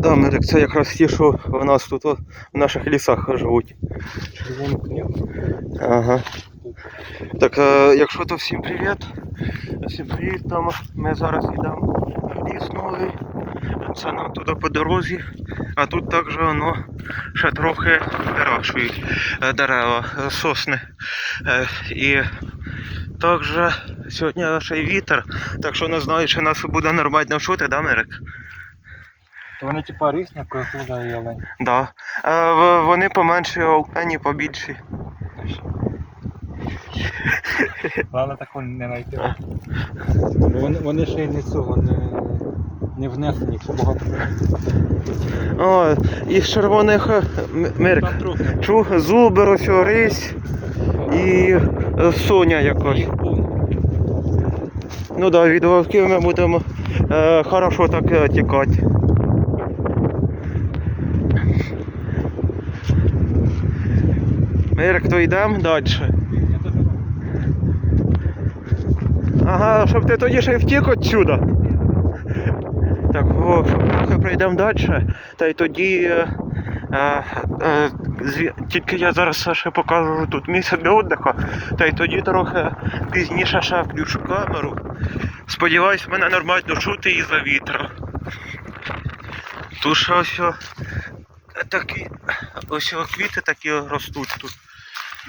Да, Мерик, це якраз ті, що в нас тут о, в наших лісах живуть. Ага. Так, е, якщо то всім привіт. Всім привіт, там ми зараз йдемо в ліс новий. Це нам туди по дорозі. А тут також воно ще трохи вирощують е, дерева, е, сосни. Е, І також сьогодні ще й вітер, так що не знаю, чи нас буде нормально чути, да, Мерик? То вони типа різні, коли і олень. Да. Е, в- Вони поменші, а олені побільші. Головне такого не знайти. Бо Вони, вони ще й не цього не, не внесені, все багато. О, із червоних е, М- Мирк. Там трохи. Чух, зубер, ось рись і е, соня якась. Їх повно. Ну да, від вовків ми будемо е, хорошо так е, тікати. Мирк, то йдемо далі. Ага, щоб ти тоді ще й втік отсюда. Так, о, трохи пройдемо далі. Та й тоді. Е, е, е, зві- тільки я зараз ще покажу тут місце для віддиху. Та й тоді трохи пізніше ще включу камеру. Сподіваюсь, мене нормально чути із-за вітру. Тут ще ось такі ось квіти такі ростуть тут.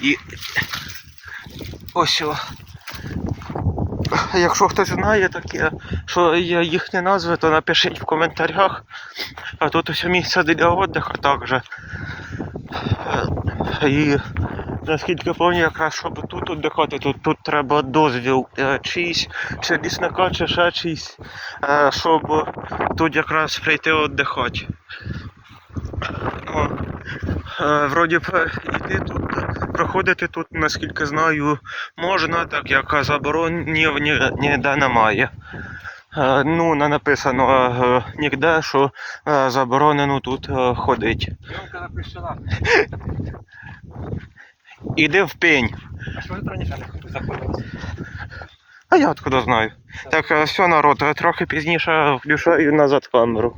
І ось. Якщо хтось знає таке, що є їхні назви, то напишіть в коментарях. А тут ось місце для віддиху також. І наскільки пам'ятаю, якраз щоб тут віддихати, тут, тут треба дозвіл е, чийсь, чи лісника, чи ще чийсь, е, щоб тут якраз прийти віддихати. Е, вроді б іти тут, проходити тут, наскільки знаю, можна, так як заборонів ні, ніде немає. Е, Ну, не написано е, ніде, що е, заборонено тут е, ходити. Іди в пень. А що ви раніше не заходилися? А я откуда знаю. Так, е, все, народ, е, трохи пізніше включаю назад камеру.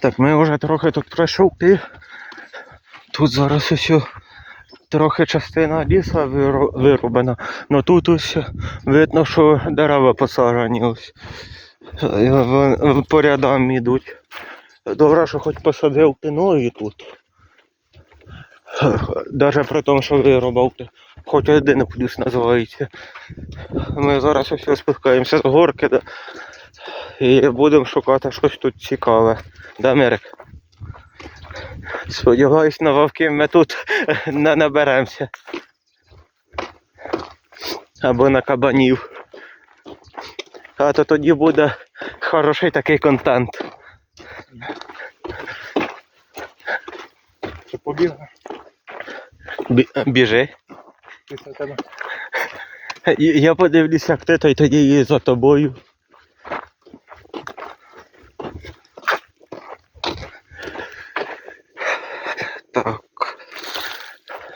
Так, ми вже трохи тут пройшли. Тут зараз ось трохи частина лісу виру- вирублена. Ну тут ось видно, що дерева посаджені ось. Е, По рядам йдуть. Добре, що хоч посадив ноги тут. Даже при тому, що вирубав. Хоч один плюс називається. Ми зараз ось спускаємося з горки і будемо шукати щось тут цікаве. Да, Мирик? Сподіваюсь, на вовків ми тут не наберемося. Або на кабанів. А то тоді буде хороший такий контент. Що побігли? Бі- біжи. Після тебе. Я подивлюсь, як ти, то й тоді її за тобою.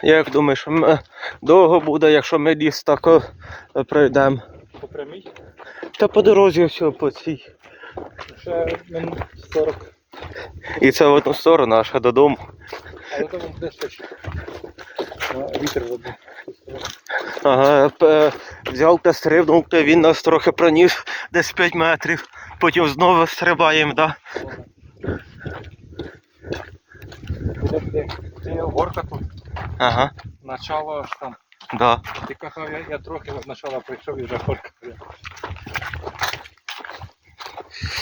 Як думаєш, м- довго буде, якщо ми ліс так пройдемо? По прямій. Та по дорозі все по цій. Ще минут 40. І це в одну сторону, а ще додому. Але там буде. А, Вітер забув. Ага, взяв та стрибнув, та він нас трохи проніс десь 5 метрів. Потім знову стрибаємо, да? Буде буде. Це горка тут. Ага, Начало аж там. да. Ти казав, я, я трохи від начала прийшов і вже горка. вже.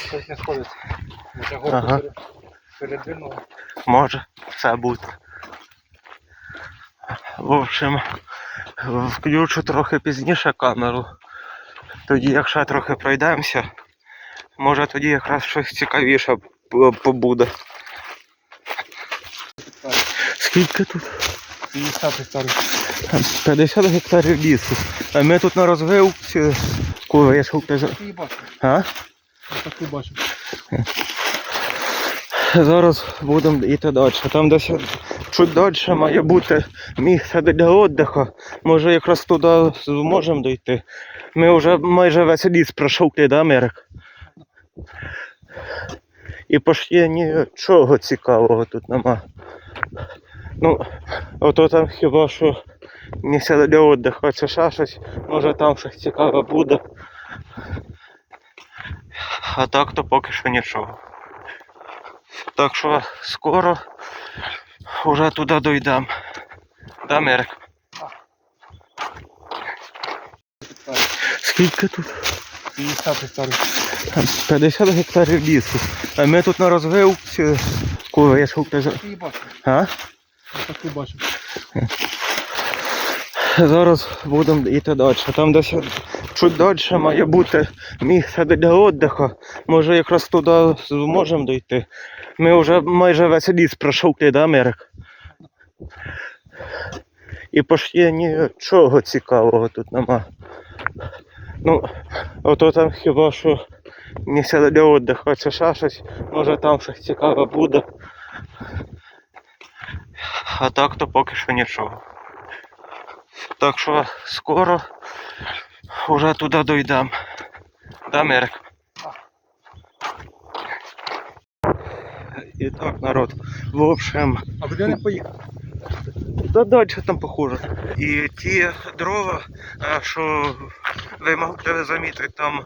Щось не сходиться. Може горку Ага. передвинуло. Може, все бути. В общем, включу трохи пізніше камеру. Тоді, якщо трохи пройдемося, може тоді якраз щось цікавіше побуде. Скільки тут? 50 гектарів. 50 гектарів лісу. А ми тут на розвивці. Коли я. І бачу. А? Таку бачу. Зараз будемо йти далі. Там десь чуть далі має бути місце для віддиху. Може якраз туди зможемо дійти. Ми вже майже весь ліс пройшли, да, Мерик? І почти нічого цікавого тут нема. Ну, ото там хіба що місце для віддиху, чи ще щось, може там щось цікаве буде. А так то поки що нічого. Так що скоро вже туди дойдемо. Да, Мерик? Скільки тут? 50 гектарів. 50 гектарів лісу. А ми тут на розвивці. Коли я шукаю. А? Таку бачу. Зараз будемо йти далі. Там десь чуть далі має бути місце для віддиху. Може якраз туди зможемо дойти. Ми вже майже весь ліс пройшли, да, Мерик? І почти нічого цікавого тут нема. Ну, ото там хіба що місце для віддиху, чи ще щось, може там щось цікаве буде. А так то поки що нічого. Так що скоро вже туди дойдемо. Да, Мерик? І так, народ. В общем, А куди не поїхав? да далі там похоже. І ті дрова, що ви могли замітити там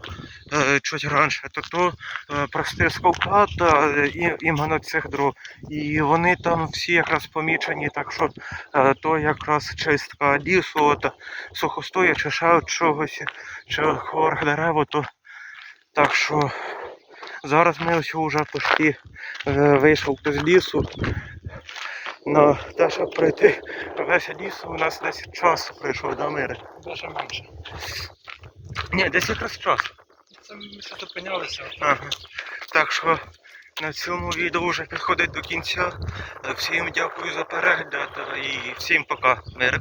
е, чуть раніше, то то е, прости скалката і іменно цих дров. І вони там всі якраз помічені, так що е, то якраз чистка лісу, от, сухостоя чи ще чогось, чи хворих дерев, то так що зараз ми ось вже почти е, вийшов з лісу. На те, щоб пройти весь ліс, у нас десь час прийшов до мири. Даже менше. Ні, десь якраз час. Це ми все зупинялися. Ага. Так що на цьому відео вже підходить до кінця. Всім дякую за перегляд і всім пока. Мир.